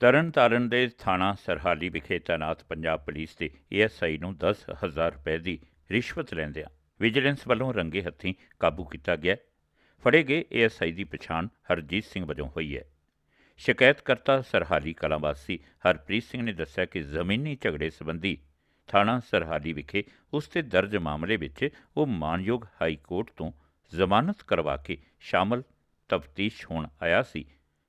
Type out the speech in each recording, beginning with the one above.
ਤਰਨਤਾਰਨ ਦੇ ਥਾਣਾ ਸਰਹਾਲੀ ਵਿਖੇ ਤਾਇਨਾਤ ਪੰਜਾਬ ਪੁਲਿਸ ਦੇ ਏਐਸਆਈ ਨੂੰ 10000 ਰੁਪਏ ਦੀ ਰਿਸ਼ਵਤ ਲੈਂਦਿਆਂ ਵਿਜੀਲੈਂਸ ਵੱਲੋਂ ਰੰਗੇ ਹੱਥੀਂ ਕਾਬੂ ਕੀਤਾ ਗਿਆ ਫੜੇ ਗਏ ਏਐਸਆਈ ਦੀ ਪਛਾਣ ਹਰਜੀਤ ਸਿੰਘ ਵਜੋਂ ਹੋਈ ਹੈ। ਸ਼ਿਕਾਇਤਕਰਤਾ ਸਰਹਾਲੀ ਕਲਾਂ ਵਾਸੀ ਹਰਪ੍ਰੀਤ ਸਿੰਘ ਨੇ ਦੱਸਿਆ ਕਿ ਜ਼ਮੀਨੀ ਝਗੜੇ ਸੰਬੰਧੀ ਥਾਣਾ ਸਰਹਾਲੀ ਵਿਖੇ ਉਸ ਤੇ ਦਰਜ ਮਾਮਲੇ ਵਿੱਚ ਉਹ ਮਾਨਯੋਗ ਹਾਈ ਕੋਰਟ ਤੋਂ ਜ਼ਮਾਨਤ ਕਰਵਾ ਕੇ ਸ਼ਾਮਲ ਤਫਤੀਸ਼ ਹੋਣ ਆਇਆ ਸੀ।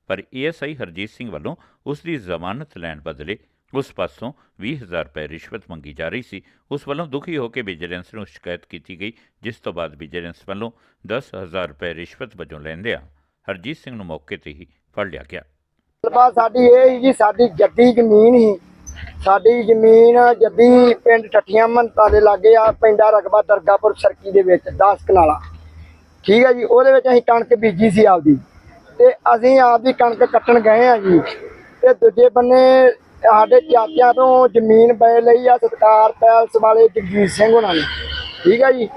ਪਰ ਏਐਸਆਈ ਹਰਜੀਤ ਸਿੰਘ ਵੱਲੋਂ ਉਸ ਦੀ ਜ਼ਮਾਨਤ ਲੈਣ ਬਦਲੇ ਉਸ ਪਾਸੋਂ 20000 ਰੁਪਏ ਰਿਸ਼ਵਤ ਮੰਗੀ ਜਾ ਰਹੀ ਸੀ। ਉਸ ਵੱਲੋਂ ਦੁਖੀ ਹੋ ਕੇ ਵਿਜੀਲੈਂਸ ਨੂੰ ਸ਼ਿਕਾਇਤ ਕੀਤੀ ਗਈ, ਜਿਸ ਤੋਂ ਬਾਅਦ ਵਿਜੀਲੈਂਸ ਵੱਲੋਂ 10000 ਰੁਪਏ ਰਿਸ਼ਵਤ ਵਜੋਂ ਲੈਂਦਿਆਂ ਹਰਜੀਤ ਸਿੰਘ ਨੂੰ ਮੌਕੇ ਤੇ ਹੀ ਫੜ ਲਿਆ ਗਿਆ। ਗੱਲਬਾਤ ਸਾਡੀ ਇਹ ਸੀ ਜੀ, ਸਾਡੀ ਜੱਦੀ ਜ਼ਮੀਨ ਹੀ ਸਾਡੀ ਜ਼ਮੀਨ ਜੱਦੀ ਪਿੰਡ ਠੱਠੀਆਂ ਮੰਤਾ ਦੇ ਲਾਗੇ ਆ ਪਿੰਡਾ ਰਕਬਾ ਦਰਗਾਪੁਰ ਸਰਕੀ ਦੇ ਵਿੱਚ 10 ਕਨਾਲਾ। ਠੀਕ ਹੈ ਜੀ, ਉਹਦੇ ਵਿੱਚ ਅਸੀਂ ਕਣਕ ਬੀਜੀ ਸੀ ਆਪਦੀ। ਤੇ ਅਸੀਂ ਆਪਦੀ ਕਣਕ ਕੱਟਣ ਗਏ ਆ ਜੀ। ਤੇ ਦੂਜੇ ਬੰਨੇ ਸਾਡੇ ਚਾਚਿਆਂ ਤੋਂ ਜ਼ਮੀਨ ਬੈ ਲਈ ਆ ਸਤਕਾਰ ਪੈਲਸ ਵਾਲੇ ਜਗਜੀਤ ਸਿੰਘ ਉਹਨਾਂ ਨੇ। ਠੀਕ ਆ ਜੀ।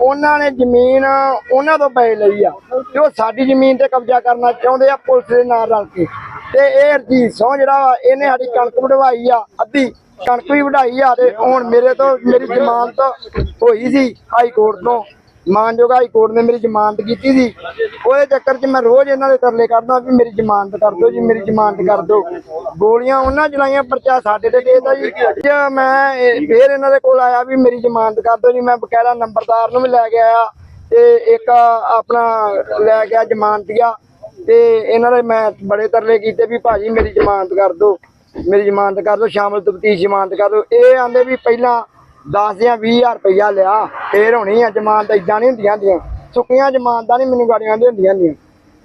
ਉਹਨਾਂ ਨੇ ਜ਼ਮੀਨ ਉਹਨਾਂ ਤੋਂ ਪੈ ਲਈ ਆ। ਤੇ ਉਹ ਸਾਡੀ ਜ਼ਮੀਨ ਤੇ ਕਬਜ਼ਾ ਕਰਨਾ ਚਾਹੁੰਦੇ ਆ ਪੁਲਿਸ ਦੇ ਨਾਲ ਰਲ ਕੇ। ਤੇ ਇਹ ਹਰਜੀਤ ਸਿੰਘ ਜਿਹੜਾ ਵਾ, ਇਹਨੇ ਸਾਡੀ ਕਣਕ ਵਢਵਾਈ ਆ ਅੱਧੀ ਕਣਕ ਵੀ ਵਢਾਈ ਆ ਤੇ ਹੁਣ ਮੇਰੇ ਤੋਂ ਮੇਰੀ ਜ਼ਮਾਨਤ ਹੋਈ ਸੀ ਹਾਈ ਕੋਰਟ ਤੋਂ। ਮਾਨਯੋਗ ਹਾਈ ਕੋਰਟ ਨੇ ਮੇਰੀ ਜ਼ਮਾਨਤ ਕੀਤੀ ਸੀ। ਉਹਦੇ ਚੱਕਰ 'ਚ ਮੈਂ ਰੋਜ਼ ਇਹਨਾਂ ਦੇ ਤਰਲੇ ਕਰਦਾ ਵੀ ਮੇਰੀ ਜ਼ਮਾਨਤ ਕਰ ਦਿਓ ਜੀ, ਮੇਰੀ ਜ਼ਮਾਨਤ ਕਰ ਦਿਓ। ਗੋਲੀਆਂ ਉਹਨਾਂ ਚਲਾਈਆਂ, ਪਰਚਾ ਸਾਡੇ ਤੇ ਦੇਦਾ ਜੀ। ਮੈਂ ਫੇਰ ਇਹਨਾਂ ਦੇ ਕੋਲ ਆਇਆ ਵੀ ਮੇਰੀ ਜ਼ਮਾਨਤ ਕਰ ਦਿਓ ਜੀ। ਮੈਂ ਬਕਾਇਦਾ ਨੰਬਰਦਾਰ ਨੂੰ ਵੀ ਲੈ ਕੇ ਆਇਆ ਤੇ ਇੱਕ ਆਪਣਾ ਲੈ ਗਿਆ ਜ਼ਮਾਨਤੀਆ ਤੇ ਇਹਨਾਂ ਦੇ ਮੈਂ ਬੜੇ ਤਰਲੇ ਕੀਤੇ ਵੀ ਭਾਜੀ ਮੇਰੀ ਜ਼ਮਾਨਤ ਕਰ ਦਿਓ, ਮੇਰੀ ਜ਼ਮਾਨਤ ਕਰ ਦਿਓ, ਸ਼ਾਮਲ ਤਫਤੀਸ਼ ਜ਼ਮਾਨਤ ਕਰ ਦਿਓ। ਇਹ ਆਂਦੇ ਵੀ ਪਹਿਲਾਂ 10 ਜਾਂ 20000 ਰੁਪਇਆ ਲਿਆ ਫੇਰ ਹੋਣੀ ਆ ਜ਼ਮਾਨਤ ਇਦਾਂ ਨਹੀਂ ਹੁੰਦੀਆਂ ਹੁੰਦੀਆਂ। ਸੁੱਕੀਆਂ ਜ਼ਮਾਨਤਾਂ ਨਹੀਂ ਮੈਨੂੰ ਗਾੜੀਆਂ ਦੇ ਹੁੰਦੀਆਂ ਹੁੰਦੀਆਂ।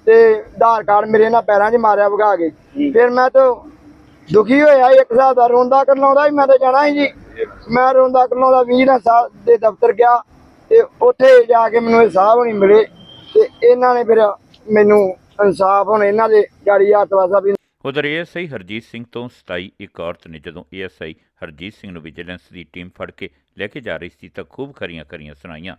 ਤੇ ਆਧਾਰ ਕਾਰਡ ਮੇਰੇ ਨਾਲ ਪੈਰਾਂ 'ਚ ਮਾਰਿਆ ਵਗਾ ਕੇ। ਫਿਰ ਮੈਂ ਤਾਂ ਦੁਖੀ ਹੋਇਆ ਇੱਕ ਹਿਸਾਬ ਦਾ ਰੋਂਦਾ ਕਰਲਾਉਂਦਾ ਮੈਂ ਤਾਂ ਜਾਣਾ ਸੀ ਜੀ। ਮੈਂ ਰੋਂਦਾ ਕਰਲਾਉਂਦਾ ਵਿਜੀਲੈਂਸ ਸਾਹਿਬ ਦੇ ਦਫ਼ਤਰ ਗਿਆ ਤੇ ਉੱਥੇ ਜਾ ਕੇ ਮੈਨੂੰ ਇਹ ਸਾਹਿਬ ਨਹੀਂ ਮਿਲੇ ਤੇ ਇਹਨਾਂ ਨੇ ਫਿਰ ਮੈਨੂੰ ਇਨਸਾਫ ਹੁਣ ਇਹਨਾਂ ਦੇ ਗਾੜੀ ਹੱਥ ਵਾਸਾ ਵੀ ਉਧਰ ਏਐਸਆਈ ਹਰਜੀਤ ਸਿੰਘ ਤੋਂ 27 ਇੱਕ ਔਰਤ ਨੇ ਜਦੋਂ ਏਐਸਆਈ ਹਰਜੀਤ ਸਿੰਘ ਨੂੰ ਵਿਜੀਲੈਂਸ ਦੀ ਟੀਮ ਫੜ ਕੇ ਲੈ ਕੇ ਜਾ ਰਹੀ ਸੀ ਤਾਂ ਖੂਬ ਖਰੀਆਂ ਖਰੀਆਂ ਸੁਣਾਈਆਂ।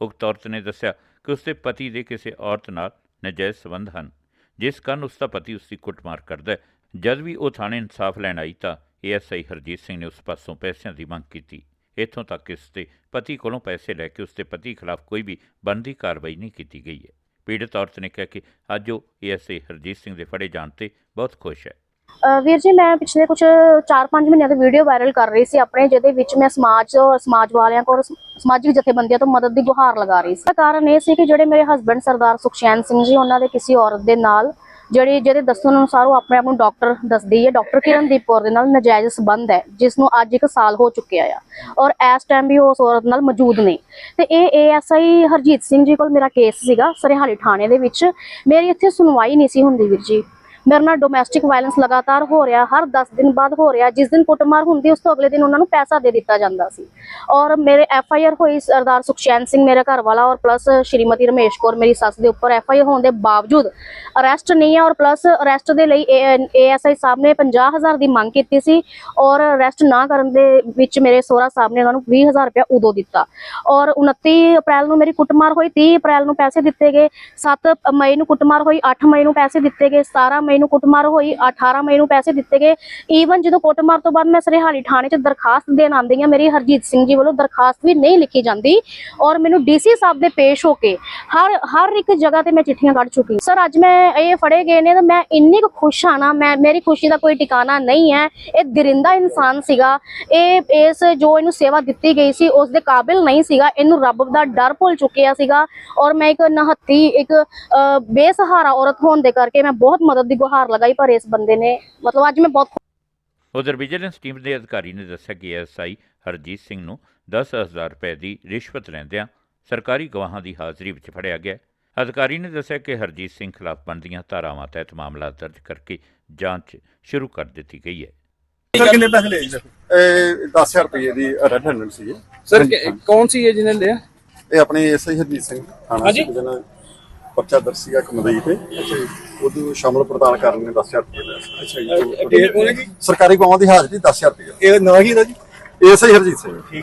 ਉਕਤ ਔਰਤ ਨੇ ਦੱਸਿਆ ਕਿ ਉਸਦੇ ਪਤੀ ਦੇ ਕਿਸੇ ਔਰਤ ਨਾਲ ਨਜਾਇਜ਼ ਸੰਬੰਧ ਹਨ। ਜਿਸ ਕਾਰਨ ਉਸ ਦਾ ਪਤੀ ਉਸ ਦੀ ਕੁੱਟਮਾਰ ਕਰਦਾ ਹੈ। ਜਦ ਵੀ ਉਹ ਥਾਣੇ ਇਨਸਾਫ ਲੈਣ ਆਈ ਤਾਂ ਏਐਸਆਈ ਹਰਜੀਤ ਸਿੰਘ ਨੇ ਉਸ ਪਾਸੋਂ ਪੈਸਿਆਂ ਦੀ ਮੰਗ ਕੀਤੀ। ਇੱਥੋਂ ਤੱਕ ਇਸ ਉਸ ਦੇ ਪਤੀ ਕੋਲੋਂ ਪੈਸੇ ਲੈ ਕੇ ਉਸ ਦੇ ਪਤੀ ਖਿਲਾਫ ਕੋਈ ਵੀ ਬਣਦੀ ਕਾਰਵਾਈ ਨਹੀਂ ਕੀਤੀ ਗਈ ਹੈ। ਪੀੜਤ ਔਰਤ ਨੇ ਕਿਹਾ ਕਿ ਅੱਜ ਉਹ ਏਐਸਆਈ ਹਰਜੀਤ ਸਿੰਘ ਦੇ ਫੜੇ ਜਾਣ ਤੇ ਬਹੁਤ ਖੁਸ਼ ਹੈ। ਵੀਰ ਜੀ, ਮੈਂ ਪਿਛਲੇ ਕੁਝ 4-5 ਮਹੀਨਿਆਂ ਤੋਂ ਵੀਡੀਓ ਵਾਇਰਲ ਕਰ ਰਹੀ ਸੀ ਆਪਣੇ, ਜਿਹਦੇ ਵਿੱਚ ਮੈਂ ਸਮਾਜ ਔਰ ਸਮਾਜ ਵਾਲਿਆਂ ਕੋਲ ਸਮਾਜਿਕ ਜਥੇਬੰਦੀਆਂ ਤੋਂ ਮਦਦ ਦੀ ਗੁਹਾਰ ਲਗਾ ਰਹੀ ਸੀ। ਕਾਰਨ ਇਹ ਸੀ ਕਿ ਜਿਹੜੇ ਮੇਰੇ ਹਸਬੰਡ ਸਰਦਾਰ ਸੁਖਸੈਨ ਸਿੰਘ ਜੀ, ਉਹਨਾਂ ਦੇ ਕਿਸੇ ਔਰਤ ਦੇ ਨਾਲ ਜਿਹੜੀ ਜਿਹਦੇ ਦੱਸਣ ਅਨੁਸਾਰ ਉਹ ਆਪਣੇ ਆਪ ਨੂੰ ਡਾਕਟਰ ਦੱਸਦੀ ਹੈ ਡਾਕਟਰ ਕਿਰਨਦੀਪ ਕੌਰ ਦੇ ਨਾਲ ਨਜਾਇਜ਼ ਸੰਬੰਧ ਹੈ, ਜਿਸ ਨੂੰ ਅੱਜ ਇੱਕ ਸਾਲ ਹੋ ਚੁੱਕਿਆ ਆ ਔਰ ਇਸ ਟਾਈਮ ਵੀ ਉਹ ਉਸ ਔਰਤ ਨਾਲ ਮੌਜੂਦ ਨੇ। ਤੇ ਇਹ ਏਐਸਆਈ ਹਰਜੀਤ ਸਿੰਘ ਜੀ ਕੋਲ ਮੇਰਾ ਕੇਸ ਸੀਗਾ, ਸਰਹਾਲੀ ਥਾਣੇ ਦੇ ਵਿੱਚ। ਮੇਰੀ ਇੱਥੇ ਸੁਣਵਾਈ ਨਹੀਂ ਸੀ ਹੁੰਦੀ ਵੀਰ ਜੀ। ਮੇਰੇ ਨਾਲ ਡੋਮੈਸਟਿਕ ਵਾਇਲੈਂਸ ਲਗਾਤਾਰ ਹੋ ਰਿਹਾ, ਹਰ 10 ਦਿਨ ਬਾਅਦ ਹੋ ਰਿਹਾ, ਜਿਸ ਦਿਨ ਕੁੱਟਮਾਰ ਹੁੰਦੀ ਉਸ ਤੋਂ ਅਗਲੇ ਦਿਨ ਉਹਨਾਂ ਨੂੰ ਪੈਸਾ ਦੇ ਦਿੱਤਾ ਜਾਂਦਾ ਸੀ। ਔਰ ਮੇਰੇ ਐਫ ਆਈ ਆਰ ਹੋਈ ਸਰਦਾਰ ਸੁਖਚੈਨ ਸਿੰਘ ਮੇਰੇ ਘਰ ਵਾਲਾ ਔਰ ਪਲੱਸ ਸ਼੍ਰੀਮਤੀ ਰਮੇਸ਼ ਕੌਰ ਮੇਰੀ ਸੱਸ ਦੇ ਉੱਪਰ ਐਫ ਆਈ ਆਰ ਹੋਣ ਦੇ ਬਾਵਜੂਦ ਅਰੈਸਟ ਨਹੀਂ ਹੈ ਔਰ ਪਲੱਸ ਅਰੈਸਟ ਦੇ ਲਈ ਏ ਐੱਸ ਆਈ ਸਾਹਿਬ ਨੇ 50000 ਦੀ ਮੰਗ ਕੀਤੀ ਸੀ ਔਰ ਅਰੈਸਟ ਨਾ ਕਰਨ ਦੇ ਵਿੱਚ ਮੇਰੇ ਸੋਹਰਾ ਸਾਹਿਬ ਨੇ ਉਹਨਾਂ ਨੂੰ 20000 ਰੁਪਇਆ ਉਦੋਂ ਦਿੱਤਾ। ਔਰ 29 ਅਪ੍ਰੈਲ ਨੂੰ ਮੇਰੀ ਕੁੱਟਮਾਰ ਹੋਈ 30 ਅਪ੍ਰੈਲ ਨੂੰ ਪੈਸੇ ਦਿੱਤੇ ਗਏ 7 ਮਈ ਨੂੰ ਕੁੱਟਮਾਰ ਹੋਈ 8 ਮਈ ਨੂੰ ਪੈਸੇ ਦਿੱਤੇ ਗਏ 17 ਮਈ ਨੂੰ ਕੁੱਟਮਾਰ ਹੋਈ 18 ਮਈ ਨੂੰ ਪੈਸੇ ਦਿੱਤੇ ਗਏ। ਈਵਨ ਜਦੋਂ ਕੁੱਟਮਾਰ ਤੋਂ ਬਾਅਦ ਮੈਂ ਸਰਹਾਲੀ ਥਾਣੇ 'ਚ ਦਰਖਾਸਤ ਦੇਣ ਆਉਂਦੀ ਹਾਂ ਮੇਰੀ ਹਰਜੀਤ ਸਿੰਘ ਜੀ ਵੱਲੋਂ ਦਰਖਾਸਤ ਵੀ ਨਹੀਂ ਲਿਖੀ ਜਾਂਦੀ ਔਰ ਮੈਨੂੰ ਡੀਸੀ ਸਾਹਿਬ ਦੇ ਪੇਸ਼ ਹੋ ਕੇ ਹਰ ਹਰ ਇੱਕ ਜਗ੍ਹਾ ਤੇ ਮੈਂ ਚਿੱਠੀਆਂ ਕੱਢ ਚੁੱਕੀ ਸਰ ਅੱਜ ਮੈਂ ਇਹ ਫੜੇ ਗਏ ਨੇ ਤਾਂ ਮੈਂ ਇੰਨੀ ਕੁ ਖੁਸ਼ ਹਾਂ ਨਾ ਮੈਂ ਮੇਰੀ ਖੁਸ਼ੀ ਦਾ ਕੋਈ ਟਿਕਾਣਾ ਨਹੀਂ ਹੈ। ਇਹ ਦਰਿੰਦਾ ਇਨਸਾਨ ਸੀਗਾ। ਇਹ ਇਸ ਜੋ ਇਹਨੂੰ ਸੇਵਾ ਦਿੱਤੀ ਗਈ ਸੀ ਉਸ ਦੇ ਕਾਬਿਲ ਨਹੀਂ ਸੀਗਾ। ਇਹਨੂੰ ਰੱਬ ਦਾ ਡਰ ਭੁੱਲ ਚੁੱਕਿਆ ਸੀਗਾ ਔਰ ਮੈਂ ਇੱਕ ਨਹੱਤੀ ਇੱਕ ਅਹ, ਬੇਸਹਾਰਾ ਔਰਤ ਹੋਣ ਦੇ ਕਰਕੇ ਮੈਂ ਬਹੁਤ ਮਦਦ ਦੀ ਗੁਹਾਰ ਲਗਾਈ ਪਰ ਇਸ ਬੰਦੇ ਨੇ ਮਤਲਬ ਅੱਜ ਮੈਂ ਬਹੁਤ ਉਧਰ ਵਿਜੀਲੈਂਸ ਟੀਮ ਦੇ ਅਧਿਕਾਰੀ ਨੇ ਦੱਸਿਆ ਕਿ ਐਸਆਈ ਹਰਜੀਤ ਸਿੰਘ ਨੂੰ 10000 ਰੁਪਏ ਦੀ ਰਿਸ਼ਵਤ ਲੈਂਦਿਆਂ ਸਰਕਾਰੀ ਗਵਾਹਾਂ ਦੀ ਹਾਜ਼ਰੀ ਵਿੱਚ ਫੜਿਆ ਗਿਆ। ਅਧਿਕਾਰੀ ਨੇ ਦੱਸਿਆ ਕਿ ਹਰਜੀਤ ਸਿੰਘ ਖਿਲਾਫ ਬਣਦੀਆਂ ਧਾਰਾਵਾਂ ਤਹਿਤ ਮਾਮਲਾ ਦਰਜ ਕਰਕੇ ਜਾਂਚ ਸ਼ੁਰੂ ਕਰ ਦਿੱਤੀ ਗਈ ਹੈ। ਸਰ ਕਿੰਨੇ ਪੈਸੇ ਲਏ ਜੀ? ਇਹ 10000 ਰੁਪਏ ਦੀ ਰੈਡ ਹੈਂਡਡ ਸੀ। ਸਰ ਕਿ- ਕੌਣ ਸੀ ਇਹ ਜਿਹਨੇ ਲਿਆ? ਇਹ ਆਪਣੇ ਐਸਆਈ ਹਰਜੀਤ ਸਿੰਘ ਥਾਣਾ ਹਾਂਜੀ। ਸੀ ਜਿਹਨਾਂ ਪਰਚਾ ਦਰਜ ਸੀਗਾ ਕਮਦਈ ਤੇ। ਉਹਨੂੰ ਸ਼ਾਮਲ ਪ੍ਰਦਾਨ ਕਰਨ ਨੇ 10000 ਰੁਪਏ। ਅੱਛਾ ਜੀ। ਹੈ ਸਰਕਾਰੀ ਗਵਾਹਾਂ ਦੀ ਹਾਜ਼ਰੀ 10000 ਰੁਪਏ ਇਹ ਨਾਂ ਕੀ ਦਾ ਜੀ? S I Harjeet Singh.